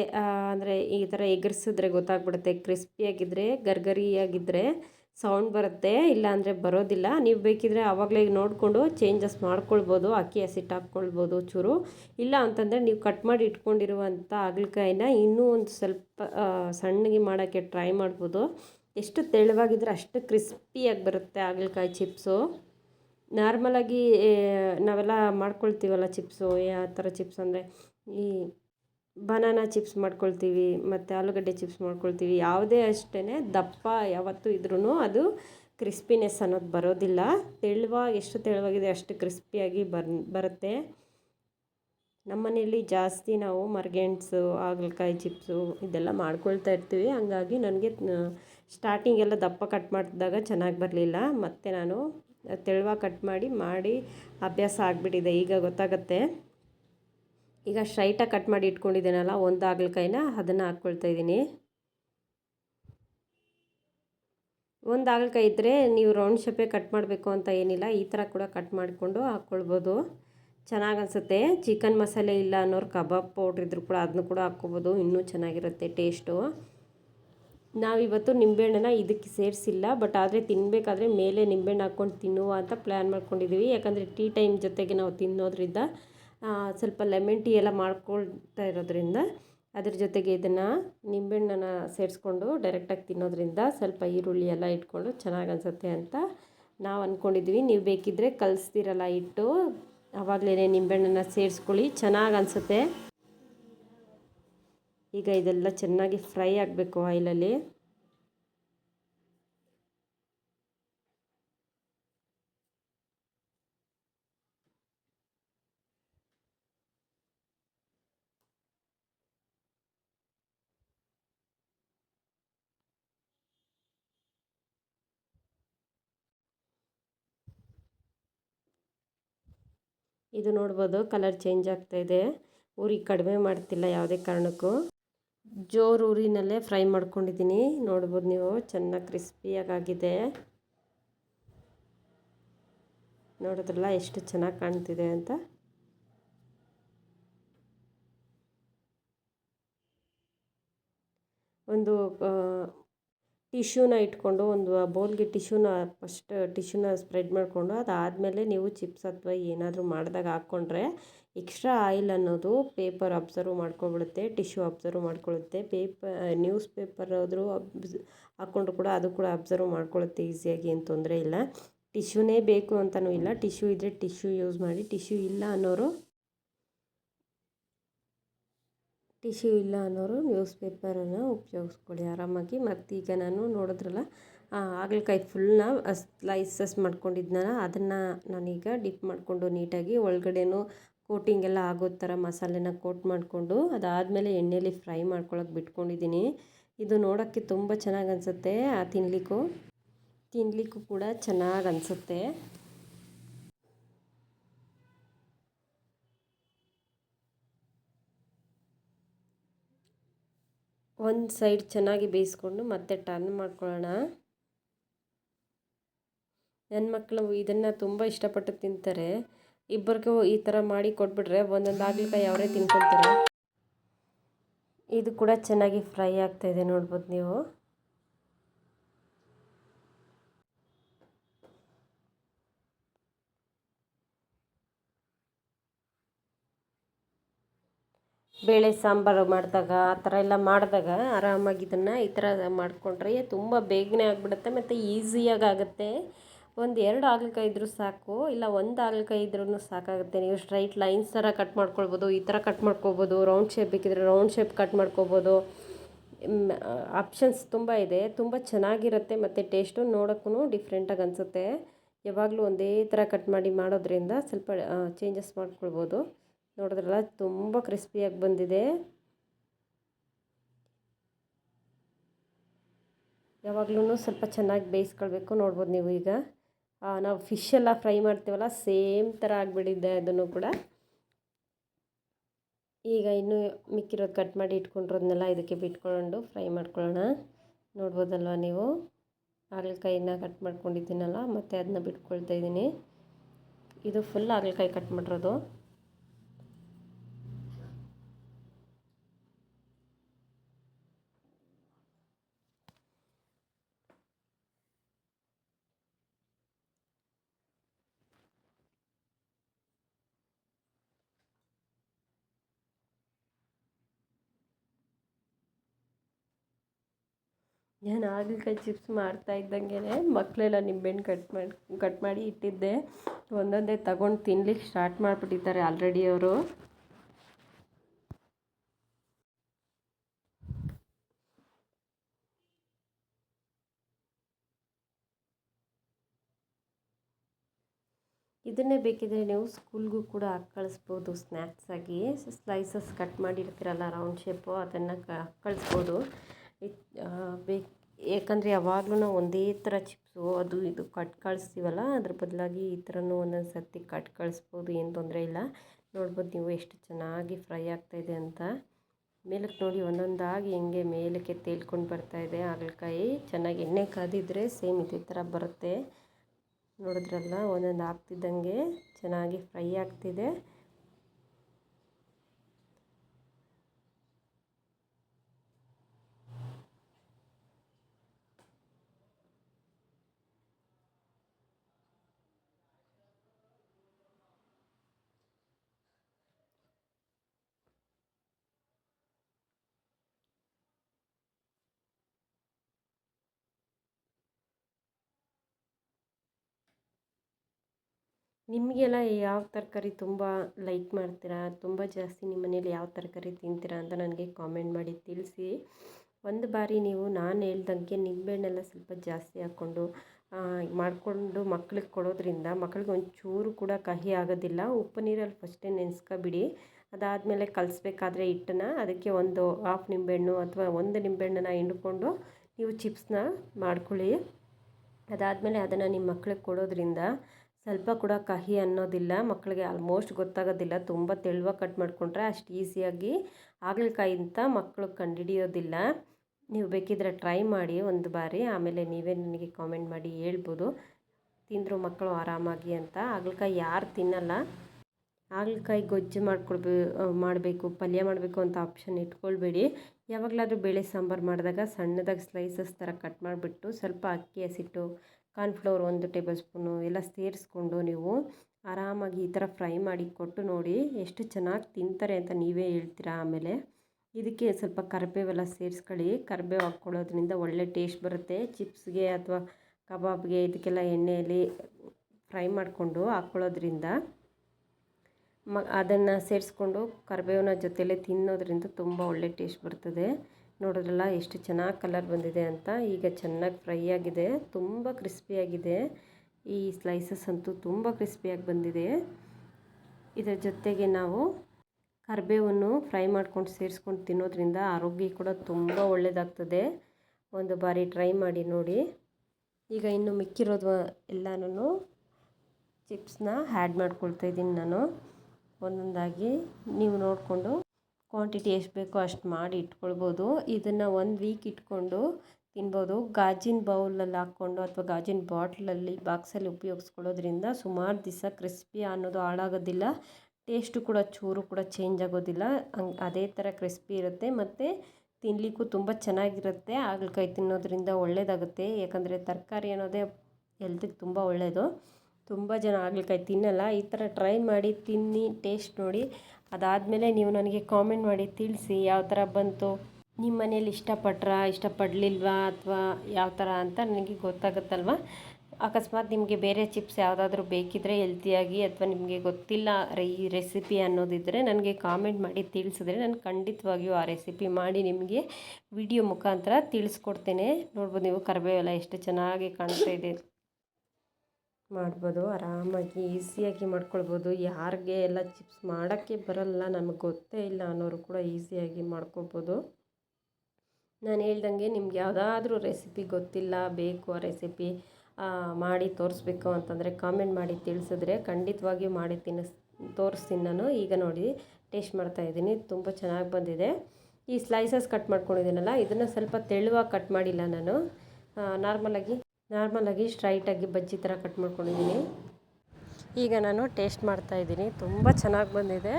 ಅಂದರೆ ಈ ಥರ ಎಗರಿಸಿದ್ರೆ ಗೊತ್ತಾಗ್ಬಿಡುತ್ತೆ. ಕ್ರಿಸ್ಪಿಯಾಗಿದ್ದರೆ ಗರ್ಗರಿಯಾಗಿದ್ದರೆ ಸೌಂಡ್ ಬರುತ್ತೆ. ಇಲ್ಲ ಅಂದರೆ ಬರೋದಿಲ್ಲ. ನೀವು ಬೇಕಿದ್ರೆ ಆವಾಗಲೇ ನೋಡಿಕೊಂಡು ಚೇಂಜಸ್ ಮಾಡ್ಕೊಳ್ಬೋದು. ಅಕ್ಕಿ ಹಸಿಟ್ಟು ಹಾಕ್ಕೊಳ್ಬೋದು ಚೂರು. ಇಲ್ಲ ಅಂತಂದರೆ ನೀವು ಕಟ್ ಮಾಡಿ ಇಟ್ಕೊಂಡಿರುವಂಥ ಹಾಗಲಕಾಯಿನ ಇನ್ನೂ ಒಂದು ಸ್ವಲ್ಪ ಸಣ್ಣಗೆ ಮಾಡೋಕ್ಕೆ ಟ್ರೈ ಮಾಡ್ಬೋದು. ಎಷ್ಟು ತೆಳುವಾಗಿದ್ದರೆ ಅಷ್ಟು ಕ್ರಿಸ್ಪಿಯಾಗಿ ಬರುತ್ತೆ ಹಾಗಲಕಾಯಿ ಚಿಪ್ಸು. ನಾರ್ಮಲಾಗಿ ನಾವೆಲ್ಲ ಮಾಡ್ಕೊಳ್ತೀವಲ್ಲ ಚಿಪ್ಸು ಯಾವ ಥರ ಚಿಪ್ಸ್ ಅಂದರೆ ಈ ಬನಾನಾ ಚಿಪ್ಸ್ ಮಾಡ್ಕೊಳ್ತೀವಿ, ಮತ್ತು ಆಲೂಗಡ್ಡೆ ಚಿಪ್ಸ್ ಮಾಡ್ಕೊಳ್ತೀವಿ. ಯಾವುದೇ ಅಷ್ಟೇ ದಪ್ಪ ಯಾವತ್ತೂ ಇದ್ರೂ ಅದು ಕ್ರಿಸ್ಪಿನೆಸ್ ಅನ್ನೋದು ಬರೋದಿಲ್ಲ. ತೆಳುವಾಗಿ, ಎಷ್ಟು ತೆಳುವಾಗಿದೆ ಅಷ್ಟು ಕ್ರಿಸ್ಪಿಯಾಗಿ ಬರ್, ಬರುತ್ತೆ. ಮನೆಯಲ್ಲಿ ಜಾಸ್ತಿ ನಾವು ಮರ್ಗೆಂಟ್ಸು, ಹಾಗಲಕಾಯಿ ಚಿಪ್ಸು ಇದೆಲ್ಲ ಮಾಡ್ಕೊಳ್ತಾ ಇರ್ತೀವಿ. ಹಂಗಾಗಿ ನನಗೆ ಸ್ಟಾರ್ಟಿಂಗ್ ಎಲ್ಲ ದಪ್ಪ ಕಟ್ ಮಾಡಿದಾಗ ಚೆನ್ನಾಗಿ ಬರಲಿಲ್ಲ. ಮತ್ತೆ ನಾನು ತೆಳುವಾಗಿ ಕಟ್ ಮಾಡಿ ಮಾಡಿ ಅಭ್ಯಾಸ ಆಗಿಬಿಟ್ಟಿದೆ. ಈಗ ಗೊತ್ತಾಗತ್ತೆ. ಈಗ ಸ್ಟ್ರೈಟಾಗಿ ಕಟ್ ಮಾಡಿ ಇಟ್ಕೊಂಡಿದ್ದೀನಲ್ಲ, ಒಂದು ಹಾಗಲಕಾಯಿನ ಅದನ್ನು ಹಾಕ್ಕೊಳ್ತಾ ಇದ್ದೀನಿ. ಒಂದು ಹಾಗಲಕಾಯಿ ಇದ್ದರೆ ನೀವು ರೌಂಡ್ ಶೇಪೇ ಕಟ್ ಮಾಡಬೇಕು ಅಂತ ಏನಿಲ್ಲ, ಈ ಥರ ಕೂಡ ಕಟ್ ಮಾಡಿಕೊಂಡು ಹಾಕ್ಕೊಳ್ಬೋದು. ಚೆನ್ನಾಗಿ ಅನಿಸುತ್ತೆ. ಚಿಕನ್ ಮಸಾಲೆ ಇಲ್ಲ ಅನ್ನೋರು ಕಬಾಬ್ ಪೌಡ್ರ್ ಇದ್ರೂ ಕೂಡ ಅದನ್ನು ಕೂಡ ಹಾಕ್ಕೊಬೋದು. ಇನ್ನೂ ಚೆನ್ನಾಗಿರುತ್ತೆ ಟೇಸ್ಟು ನಾವಿವತ್ತು ನಿಂಬೆಹಣ್ಣನ್ನ ಇದಕ್ಕೆ ಸೇರಿಸಿಲ್ಲ ಬಟ್ ಆದರೆ ತಿನ್ನಬೇಕಾದ್ರೆ ಮೇಲೆ ನಿಂಬೆಹಣ್ಣು ಹಾಕ್ಕೊಂಡು ತಿನ್ನುವ ಅಂತ ಪ್ಲ್ಯಾನ್ ಮಾಡ್ಕೊಂಡಿದ್ದೀವಿ ಯಾಕಂದರೆ ಟೀ ಟೈಮ್ ಜೊತೆಗೆ ನಾವು ತಿನ್ನೋದ್ರಿಂದ ಸ್ವಲ್ಪ ಲೆಮನ್ ಟೀ ಎಲ್ಲ ಮಾಡ್ಕೊಳ್ತಾ ಇರೋದ್ರಿಂದ, ಅದ್ರ ಜೊತೆಗೆ ಇದನ್ನು ನಿಂಬೆಹಣ್ಣನ್ನು ಸೇರಿಸ್ಕೊಂಡು ಡೈರೆಕ್ಟಾಗಿ ತಿನ್ನೋದ್ರಿಂದ ಸ್ವಲ್ಪ ಈರುಳ್ಳಿ ಎಲ್ಲ ಇಟ್ಕೊಂಡು ಚೆನ್ನಾಗಿ ಅನಿಸುತ್ತೆ ಅಂತ ನಾವು ಅಂದ್ಕೊಂಡಿದ್ವಿ ನೀವು ಬೇಕಿದ್ದರೆ ಕಲಿಸ್ತೀರಲ್ಲ ಇಟ್ಟು ಆವಾಗಲೇ ನಿಂಬೆಹಣ್ಣನ್ನು ಸೇರಿಸ್ಕೊಳ್ಳಿ, ಚೆನ್ನಾಗಿ ಅನಿಸುತ್ತೆ. ಈಗ ಇದೆಲ್ಲ ಚೆನ್ನಾಗಿ ಫ್ರೈ ಆಗಬೇಕು ಆಯಿಲಲ್ಲಿ. ಇದು ನೋಡ್ಬೋದು ಕಲರ್ ಚೇಂಜ್ ಆಗ್ತಾ ಇದೆ. ಉರಿ ಕಡಿಮೆ ಮಾಡ್ತಿಲ್ಲ ಯಾವುದೇ ಕಾರಣಕ್ಕೂ. ಜೋರು ಉರಿನಲ್ಲೇ ಫ್ರೈ ಮಾಡ್ಕೊಂಡಿದ್ದೀನಿ. ನೋಡ್ಬೋದು ನೀವು, ಚೆನ್ನಾಗಿ ಕ್ರಿಸ್ಪಿಯಾಗಿದೆ ನೋಡಿದ್ರಲ್ಲ, ಎಷ್ಟು ಚೆನ್ನಾಗಿ ಕಾಣ್ತಿದೆ ಅಂತ. ಒಂದು ಟಿಶ್ಯೂನ ಇಟ್ಕೊಂಡು, ಒಂದು ಬೌಲ್ಗೆ ಟಿಶ್ಯೂನ, ಫಸ್ಟ್ ಟಿಶ್ಯೂನ ಸ್ಪ್ರೆಡ್ ಮಾಡಿಕೊಂಡು, ಅದಾದಮೇಲೆ ನೀವು ಚಿಪ್ಸ್ ಅಥವಾ ಏನಾದರೂ ಮಾಡಿದಾಗ ಹಾಕ್ಕೊಂಡ್ರೆ ಎಕ್ಸ್ಟ್ರಾ ಆಯಿಲ್ ಅನ್ನೋದು ಪೇಪರ್ ಅಬ್ಸರ್ವ್ ಮಾಡ್ಕೊಬಿಡುತ್ತೆ, ಟಿಶ್ಯೂ ಅಬ್ಸರ್ವ್ ಮಾಡ್ಕೊಳ್ಳುತ್ತೆ ಪೇಪರ್ ನ್ಯೂಸ್ ಪೇಪರ್ ಆದರೂ ಅಬ್ಸ್ ಹಾಕ್ಕೊಂಡ್ರು ಕೂಡ ಅದು ಕೂಡ ಅಬ್ಸರ್ವ್ ಮಾಡ್ಕೊಳ್ಳುತ್ತೆ ಈಸಿಯಾಗಿ ಏನು ತೊಂದರೆ ಇಲ್ಲ. ಟಿಶ್ಯೂನೇ ಬೇಕು ಅಂತಲೂ ಇಲ್ಲ, ಟಿಶ್ಯೂ ಇದ್ದರೆ ಟಿಶ್ಯೂ ಯೂಸ್ ಮಾಡಿ, ಟಿಶ್ಯೂ ಇಲ್ಲ ಅನ್ನೋರು, ಟಿಶ್ಯೂ ಇಲ್ಲ ಅನ್ನೋರು ನ್ಯೂಸ್ ಪೇಪರನ್ನು ಉಪಯೋಗಿಸ್ಕೊಳ್ಳಿ ಆರಾಮಾಗಿ. ಮತ್ತು ಈಗ ನಾನು ನೋಡಿದ್ರಲ್ಲ ಹಾಗಲಕಾಯಿ ಫುಲ್ನ ಸ್ಲೈಸಸ್ ಮಾಡ್ಕೊಂಡಿದ್ನಲ್ಲ, ಅದನ್ನು ನಾನೀಗ ಡಿಪ್ ಮಾಡಿಕೊಂಡು ನೀಟಾಗಿ ಒಳಗಡೆನೂ ಕೋಟಿಂಗ್ ಎಲ್ಲ ಆಗೋ ಥರ ಮಸಾಲೆನ ಕೋಟ್ ಮಾಡಿಕೊಂಡು ಅದಾದಮೇಲೆ ಎಣ್ಣೆಯಲ್ಲಿ ಫ್ರೈ ಮಾಡ್ಕೊಳಕ್ಕೆ ಬಿಟ್ಕೊಂಡಿದ್ದೀನಿ. ಇದು ನೋಡೋಕ್ಕೆ ತುಂಬ ಚೆನ್ನಾಗಿ ಅನಿಸುತ್ತೆ ತಿನ್ನಲಿಕ್ಕೂ ತಿನ್ನಲಿಕ್ಕೂ ಕೂಡ ಚೆನ್ನಾಗಿ ಅನಿಸುತ್ತೆ. ಒಂದು ಸೈಡ್ ಚೆನ್ನಾಗಿ ಬೇಯಿಸ್ಕೊಂಡು ಮತ್ತೆ ಟರ್ನ್ ಮಾಡ್ಕೊಳ್ಳೋಣ. ನನ್ನ ಮಕ್ಕಳು ಇದನ್ನು ತುಂಬ ಇಷ್ಟಪಟ್ಟು ತಿಂತಾರೆ. ಇಬ್ಬರಿಗೂ ಈ ಥರ ಮಾಡಿ ಕೊಟ್ಬಿಟ್ರೆ ಒಂದೊಂದು ಹಾಗಲಕಾಯಿ ಅವರೇ ತಿನ್ಕೊತಾರೆ ಇದು ಕೂಡ ಚೆನ್ನಾಗಿ ಫ್ರೈ ಆಗ್ತಾಯಿದೆ ನೋಡ್ಬೋದು ನೀವು. ಬೇಳೆ ಸಾಂಬಾರು ಮಾಡಿದಾಗ, ಆ ಥರ ಎಲ್ಲ ಮಾಡಿದಾಗ ಆರಾಮಾಗಿ ಇದನ್ನು ಈ ಥರ ಮಾಡಿಕೊಂಡ್ರೆ ತುಂಬ ಬೇಗನೆ ಆಗಿಬಿಡುತ್ತೆ ಮತ್ತು ಈಸಿಯಾಗಿ ಆಗುತ್ತೆ. ಒಂದು ಎರಡು ಹಾಗಲಕಾಯಿ ಇದ್ದರೂ ಸಾಕು, ಇಲ್ಲ ಒಂದು ಹಾಗಲಕಾಯಿ ಇದ್ರೂ ಸಾಕಾಗುತ್ತೆ. ನೀವು ಸ್ಟ್ರೈಟ್ ಲೈನ್ಸ್ ಥರ ಕಟ್ ಮಾಡ್ಕೊಳ್ಬೋದು, ಈ ಥರ ಕಟ್ ಮಾಡ್ಕೊಬೋದು ರೌಂಡ್ ಶೇಪ್ ಬೇಕಿದ್ರೆ ರೌಂಡ್ ಶೇಪ್ ಕಟ್ ಮಾಡ್ಕೊಬೋದು ಆಪ್ಷನ್ಸ್ ತುಂಬ ಇದೆ, ತುಂಬ ಚೆನ್ನಾಗಿರುತ್ತೆ ಮತ್ತು ಟೇಸ್ಟು ನೋಡೋಕ್ಕೂ ಡಿಫ್ರೆಂಟಾಗಿ ಅನಿಸುತ್ತೆ. ಯಾವಾಗಲೂ ಒಂದೇ ಥರ ಕಟ್ ಮಾಡಿ ಮಾಡೋದ್ರಿಂದ ಸ್ವಲ್ಪ ಚೇಂಜಸ್ ಮಾಡ್ಕೊಳ್ಬೋದು. ನೋಡಿದ್ರಲ್ಲ, ತುಂಬ ಕ್ರಿಸ್ಪಿಯಾಗಿ ಬಂದಿದೆ. ಯಾವಾಗಲೂ ಸ್ವಲ್ಪ ಚೆನ್ನಾಗಿ ಬೇಯಿಸ್ಕೊಳ್ಬೇಕು, ನೋಡ್ಬೋದು ನೀವು ಈಗ. ನಾವು ಫಿಶ್ ಎಲ್ಲ ಫ್ರೈ ಮಾಡ್ತೀವಲ್ಲ ಸೇಮ್ ಥರ ಆಗಿಬಿಟ್ಟಿದೆ ಅದನ್ನು ಕೂಡ. ಈಗ ಇನ್ನೂ ಮಿಕ್ಕಿರೋದು ಕಟ್ ಮಾಡಿ ಇಟ್ಕೊಂಡಿರೋದನ್ನೆಲ್ಲ ಇದಕ್ಕೆ ಬಿಟ್ಕೊಂಡು ಫ್ರೈ ಮಾಡ್ಕೊಳ್ಳೋಣ. ನೋಡ್ಬೋದಲ್ವ ನೀವು? ಹಾಗಲಕಾಯಿನ ಕಟ್ ಮಾಡ್ಕೊಂಡಿದ್ದೀನಲ್ಲ, ಮತ್ತು ಅದನ್ನ ಬಿಟ್ಕೊಳ್ತಾ ಇದ್ದೀನಿ. ಇದು ಫುಲ್ ಹಾಗಲಕಾಯಿ ಕಟ್ ಮಾಡಿರೋದು. ನಾನು ಹಾಗಲಕಾಯಿ ಚಿಪ್ಸ್ ಮಾಡ್ತಾ ಇದ್ದಂಗೆ ಮಕ್ಕಳೆಲ್ಲ ನಿಂಬೆಹಣ್ಣು ಕಟ್ ಮಾಡಿ ಕಟ್ ಮಾಡಿ ಇಟ್ಟಿದ್ದೆ. ಒಂದೊಂದೇ ತಗೊಂಡು ತಿನ್ಲಿಕ್ಕೆ ಸ್ಟಾರ್ಟ್ ಮಾಡಿಬಿಟ್ಟಿದ್ದಾರೆ ಆಲ್ರೆಡಿ ಅವರು. ಇದನ್ನೇ ಬೇಕಿದ್ರೆ ನೀವು ಸ್ಕೂಲ್ಗೂ ಕೂಡ ಹಾಕಿ ಕಳಿಸ್ಬೋದು ಸ್ನ್ಯಾಕ್ಸಾಗಿ ಸ್ಲೈಸಸ್ ಕಟ್ ಮಾಡಿರ್ತೀರಲ್ಲ ರೌಂಡ್ ಶೇಪು ಅದನ್ನು ಕಳಿಸ್ಬೋದು. ಬೇಕು ಯಾವಾಗಲೂ ಯಾವಾಗಲೂ ಒಂದೇ ಥರ ಚಿಪ್ಸು ಅದು ಇದು ಕಟ್ ಕಳಿಸ್ತೀವಲ್ಲ, ಅದ್ರ ಬದಲಾಗಿ ಈ ಥರನೂ ಒಂದೊಂದು ಸರ್ತಿ ಕಟ್ ಕಳಿಸ್ಬೋದು, ಏನು ತೊಂದರೆ ಇಲ್ಲ. ನೋಡ್ಬೋದು ನೀವು ಎಷ್ಟು ಚೆನ್ನಾಗಿ ಫ್ರೈ ಆಗ್ತಾಯಿದೆ ಅಂತ. ಮೇಲಕ್ಕೆ ನೋಡಿ, ಒಂದೊಂದಾಗಿ ಹೆಂಗೆ ಮೇಲಕ್ಕೆ ತೇಲ್ಕೊಂಡು ಬರ್ತಾಯಿದೆ ಹಾಗಲಕಾಯಿ. ಚೆನ್ನಾಗಿ ಎಣ್ಣೆ ಕಾದಿದ್ರೆ ಸೇಮ್ ಇದೇ ಥರ ಬರುತ್ತೆ. ನೋಡಿದ್ರಲ್ಲ, ಒಂದೊಂದು ಆಗ್ತಿದ್ದಂಗೆ ಚೆನ್ನಾಗಿ ಫ್ರೈ ಆಗ್ತಿದೆ. ನಿಮಗೆಲ್ಲ ಯಾವ ತರಕಾರಿ ತುಂಬ ಲೈಕ್ ಮಾಡ್ತೀರಾ? ತುಂಬ ಜಾಸ್ತಿ ನಿಮ್ಮ ಮನೇಲಿ ಯಾವ ತರಕಾರಿ ತಿಂತೀರಾ ಅಂತ ನನಗೆ ಕಾಮೆಂಟ್ ಮಾಡಿ ತಿಳಿಸಿ. ಒಂದು ಬಾರಿ ನೀವು ನಾನು ಹೇಳ್ದಂಗೆ ನಿಂಬೆಹಣ್ಣೆಲ್ಲ ಸ್ವಲ್ಪ ಜಾಸ್ತಿ ಹಾಕ್ಕೊಂಡು ಮಾಡಿಕೊಂಡು ಮಕ್ಳಿಗೆ ಕೊಡೋದ್ರಿಂದ ಮಕ್ಳಿಗೆ ಒಂಚೂರು ಕೂಡ ಕಹಿ ಆಗೋದಿಲ್ಲ. ಉಪ್ಪು ನೀರಲ್ಲಿ ಫಸ್ಟೇ ನೆನೆಸ್ಕೊಬಿಡಿ. ಅದಾದಮೇಲೆ ಕಲಿಸ್ಬೇಕಾದ್ರೆ ಹಿಟ್ಟನ್ನ, ಅದಕ್ಕೆ ಒಂದು ಹಾಫ್ ನಿಂಬೆಹಣ್ಣು ಅಥವಾ ಒಂದು ನಿಂಬೆಹಣ್ಣನ್ನ ಹಿಂಡ್ಕೊಂಡು ನೀವು ಚಿಪ್ಸ್ನ ಮಾಡ್ಕೊಳ್ಳಿ. ಅದಾದಮೇಲೆ ಅದನ್ನು ನಿಮ್ಮ ಮಕ್ಳಿಗೆ ಕೊಡೋದ್ರಿಂದ ಸ್ವಲ್ಪ ಕೂಡ ಕಹಿ ಅನ್ನೋದಿಲ್ಲ ಮಕ್ಕಳಿಗೆ ಆಲ್ಮೋಸ್ಟ್ ಗೊತ್ತಾಗೋದಿಲ್ಲ. ತುಂಬ ತೆಳುವಾಗಿ ಕಟ್ ಮಾಡಿಕೊಂಡ್ರೆ ಅಷ್ಟು ಈಸಿಯಾಗಿ ಅಂತ ಮಕ್ಕಳು ಕಂಡುಹಿಡಿಯೋದಿಲ್ಲ ನೀವು ಬೇಕಿದ್ರೆ ಟ್ರೈ ಮಾಡಿ ಒಂದು ಬಾರಿ. ಆಮೇಲೆ ನೀವೇ ನನಗೆ ಕಾಮೆಂಟ್ ಮಾಡಿ ಹೇಳ್ಬೋದು. ತಿಂದರು ಮಕ್ಕಳು ಆರಾಮಾಗಿ ಅಂತ. ಹಾಗಲಕಾಯಿ ಯಾರು ತಿನ್ನಲ್ಲ. ಹಾಗಲಕಾಯಿ ಗೊಜ್ಜು ಮಾಡ್ಕೊಳ್ಬೇ, ಮಾಡಬೇಕು, ಪಲ್ಯ ಮಾಡಬೇಕು ಅಂತ ಆಪ್ಷನ್ ಇಟ್ಕೊಳ್ಬೇಡಿ. ಯಾವಾಗಲಾದರೂ ಬೇಳೆ ಸಾಂಬಾರು ಮಾಡಿದಾಗ ಸಣ್ಣದಾಗಿ ಸ್ಲೈಸಸ್ ಥರ ಕಟ್ ಮಾಡಿಬಿಟ್ಟು ಸ್ವಲ್ಪ ಅಕ್ಕಿ ಹಸಿಟ್ಟು ಕಾರ್ನ್ಫ್ಲೋರ್ ಒಂದು ಟೇಬಲ್ ಸ್ಪೂನು ಎಲ್ಲ ಸೇರಿಸ್ಕೊಂಡು ನೀವು ಆರಾಮಾಗಿ ಈ ಥರ ಫ್ರೈ ಮಾಡಿ ಕೊಟ್ಟು ನೋಡಿ ಎಷ್ಟು ಚೆನ್ನಾಗಿ ತಿಂತಾರೆ ಅಂತ ನೀವೇ ಹೇಳ್ತೀರಾ ಆಮೇಲೆ. ಇದಕ್ಕೆ ಸ್ವಲ್ಪ ಕರಿಬೇವೆಲ್ಲ ಸೇರಿಸ್ಕೊಳ್ಳಿ. ಕರಿಬೇವು ಹಾಕ್ಕೊಳ್ಳೋದ್ರಿಂದ ಒಳ್ಳೆ ಟೇಸ್ಟ್ ಬರುತ್ತೆ. ಚಿಪ್ಸ್ಗೆ ಅಥವಾ ಕಬಾಬ್ಗೆ ಇದಕ್ಕೆಲ್ಲ ಎಣ್ಣೆಯಲ್ಲಿ ಫ್ರೈ ಮಾಡಿಕೊಂಡು ಹಾಕ್ಕೊಳ್ಳೋದ್ರಿಂದ ಮ ಅದನ್ನು ಸೇರಿಸ್ಕೊಂಡು ಕರಿಬೇವಿನ ಜೊತೆಯಲ್ಲೇ ತಿನ್ನೋದ್ರಿಂದ ತುಂಬ ಒಳ್ಳೆ ಟೇಸ್ಟ್ ಬರ್ತದೆ. ನೋಡಿದ್ರಲ್ಲ, ಎಷ್ಟು ಚೆನ್ನಾಗಿ ಕಲರ್ ಬಂದಿದೆ ಅಂತ. ಈಗ ಚೆನ್ನಾಗಿ ಫ್ರೈ ಆಗಿದೆ, ತುಂಬ ಕ್ರಿಸ್ಪಿಯಾಗಿದೆ ಈ ಸ್ಲೈಸಸ್ ಅಂತೂ ತುಂಬ ಕ್ರಿಸ್ಪಿಯಾಗಿ ಬಂದಿದೆ. ಇದರ ಜೊತೆಗೆ ನಾವು ಕರಿಬೇವನ್ನು ಫ್ರೈ ಮಾಡ್ಕೊಂಡು ಸೇರಿಸ್ಕೊಂಡು ತಿನ್ನೋದ್ರಿಂದ ಆರೋಗ್ಯ ಕೂಡ ತುಂಬ ಒಳ್ಳೆಯದಾಗ್ತದೆ ಒಂದು ಬಾರಿ ಟ್ರೈ ಮಾಡಿ ನೋಡಿ. ಈಗ ಇನ್ನು ಮಿಕ್ಕಿರೋದು ಎಲ್ಲನೂ ಚಿಪ್ಸ್ನ ಆ್ಯಡ್ ಮಾಡ್ಕೊಳ್ತಾ ಇದ್ದೀನಿ ನಾನು. ಒಂದೊಂದಾಗಿ ನೀವು ನೋಡಿಕೊಂಡು ಕ್ವಾಂಟಿಟಿ ಎಷ್ಟು ಬೇಕೋ ಅಷ್ಟು ಮಾಡಿ ಇಟ್ಕೊಳ್ಬೋದು. ಇದನ್ನು ಒಂದು ವೀಕ್ ಇಟ್ಕೊಂಡು ತಿನ್ಬೋದು. ಗಾಜಿನ ಬೌಲಲ್ಲಿ ಹಾಕ್ಕೊಂಡು ಅಥವಾ ಗಾಜಿನ ಬಾಟ್ಲಲ್ಲಿ ಬಾಕ್ಸಲ್ಲಿ ಉಪಯೋಗಿಸ್ಕೊಳ್ಳೋದ್ರಿಂದ ಸುಮಾರು ದಿವಸ ಕ್ರಿಸ್ಪಿ ಅನ್ನೋದು ಹಾಳಾಗೋದಿಲ್ಲ. ಟೇಸ್ಟು ಕೂಡ ಚೂರು ಕೂಡ ಚೇಂಜ್ ಆಗೋದಿಲ್ಲ. ಹಂಗೆ ಅದೇ ಥರ ಕ್ರಿಸ್ಪಿ ಇರುತ್ತೆ ಮತ್ತು ತಿನ್ನಲಿಕ್ಕೂ ತುಂಬ ಚೆನ್ನಾಗಿರುತ್ತೆ. ಹಾಗಲಕಾಯಿ ತಿನ್ನೋದ್ರಿಂದ ಒಳ್ಳೆಯದಾಗುತ್ತೆ ಯಾಕಂದರೆ ತರಕಾರಿ ಅನ್ನೋದೇ ಹೆಲ್ತಿಗೆ ತುಂಬ ಒಳ್ಳೆಯದು ತುಂಬ ಜನ ಹಾಗಲಕಾಯಿ ತಿನ್ನಲ್ಲ. ಈ ಥರ ಟ್ರೈ ಮಾಡಿ, ತಿನ್ನಿ ಟೇಸ್ಟ್ ನೋಡಿ ಅದಾದಮೇಲೆ ನೀವು ನನಗೆ ಕಾಮೆಂಟ್ ಮಾಡಿ ತಿಳಿಸಿ ಯಾವ ಥರ ಬಂತು. ನಿಮ್ಮ ಮನೇಲಿ ಇಷ್ಟಪಟ್ರಾ, ಇಷ್ಟಪಡಲಿಲ್ವಾ ಅಥವಾ ಯಾವ ಥರ ಅಂತ ನನಗೆ ಗೊತ್ತಾಗುತ್ತಲ್ವ? ಅಕಸ್ಮಾತ್ ನಿಮಗೆ ಬೇರೆ ಚಿಪ್ಸ್ ಯಾವುದಾದ್ರೂ ಬೇಕಿದ್ದರೆ ಹೆಲ್ತಿಯಾಗಿ ಅಥವಾ ನಿಮಗೆ ಗೊತ್ತಿಲ್ಲ ಈ ರೆಸಿಪಿ ಅನ್ನೋದಿದ್ದರೆ ನನಗೆ ಕಾಮೆಂಟ್ ಮಾಡಿ ತಿಳಿಸಿದ್ರೆ ನಾನು ಖಂಡಿತವಾಗಿಯೂ ಆ ರೆಸಿಪಿ ಮಾಡಿ ನಿಮಗೆ ವಿಡಿಯೋ ಮುಖಾಂತರ ತಿಳಿಸ್ಕೊಡ್ತೇನೆ. ನೋಡ್ಬೋದು ನೀವು ಕರಿಬೇವೆಲ್ಲ ಎಷ್ಟು ಚೆನ್ನಾಗಿ ಕಾಣ್ತಾ ಇದೆ. ಮಾಡ್ಬೋದು, ಆರಾಮಾಗಿ, ಈಸಿಯಾಗಿ ಮಾಡ್ಕೊಳ್ಬೋದು. ಯಾರಿಗೆ ಎಲ್ಲ ಚಿಪ್ಸ್ ಮಾಡೋಕ್ಕೆ ಬರಲ್ಲ, ನಮಗೆ ಗೊತ್ತೇ ಇಲ್ಲ ಅನ್ನೋರು ಕೂಡ ಈಸಿಯಾಗಿ ಮಾಡ್ಕೊಬೋದು ನಾನು ಹೇಳ್ದಂಗೆ ನಿಮ್ಗೆ ಯಾವುದಾದ್ರೂ ರೆಸಿಪಿ ಗೊತ್ತಿಲ್ಲ, ಬೇಕು ಆ ರೆಸಿಪಿ ಮಾಡಿ ತೋರಿಸ್ಬೇಕು ಅಂತಂದರೆ ಕಾಮೆಂಟ್ ಮಾಡಿ ತಿಳಿಸಿದ್ರೆ ಖಂಡಿತವಾಗಿಯೂ ಮಾಡಿ ತಿನ್ನಿಸ್ ತೋರಿಸ್ತೀನಿ ನಾನು. ಈಗ ನೋಡಿ ಟೇಸ್ಟ್ ಮಾಡ್ತಾಯಿದ್ದೀನಿ ತುಂಬ ಚೆನ್ನಾಗಿ ಬಂದಿದೆ. ಈ ಸ್ಲೈಸಸ್ ಕಟ್ ಮಾಡ್ಕೊಂಡಿದ್ದೀನಲ್ಲ, ಇದನ್ನು ಸ್ವಲ್ಪ ತೆಳುವಾಗಿ ಕಟ್ ಮಾಡಿಲ್ಲ ನಾನು. ನಾರ್ಮಲಾಗಿ ನಾರ್ಮಲಾಗಿ ಸ್ಟ್ರೈಟಾಗಿ ಬಜ್ಜಿ ಥರ ಕಟ್ ಮಾಡ್ಕೊಂಡಿದ್ದೀನಿ. ಈಗ ನಾನು ಟೇಸ್ಟ್ ಮಾಡ್ತಾಯಿದ್ದೀನಿ ತುಂಬ ಚೆನ್ನಾಗಿ ಬಂದಿದೆ.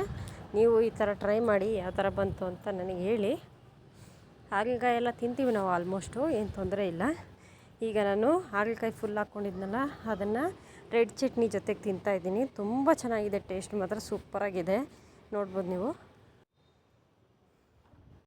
ನೀವು ಈ ಥರ ಟ್ರೈ ಮಾಡಿ ಯಾವ ಥರ ಬಂತು ಅಂತ ನನಗೆ ಹೇಳಿ. ಹಾಗಲಕಾಯಿ ಎಲ್ಲ ತಿಂತೀವಿ ನಾವು ಆಲ್ಮೋಸ್ಟು, ಏನು ತೊಂದರೆ ಇಲ್ಲ. ಈಗ ನಾನು ಹಾಗಲಕಾಯಿ ಫುಲ್ ಹಾಕ್ಕೊಂಡಿದ್ನಲ್ಲ ಅದನ್ನು ರೆಡ್ ಚಟ್ನಿ ಜೊತೆಗೆ ತಿಂತಾಯಿದ್ದೀನಿ ತುಂಬ ಚೆನ್ನಾಗಿದೆ ಟೇಸ್ಟ್, ಮಾತ್ರ ಸೂಪರಾಗಿದೆ ನೋಡ್ಬೋದು ನೀವು.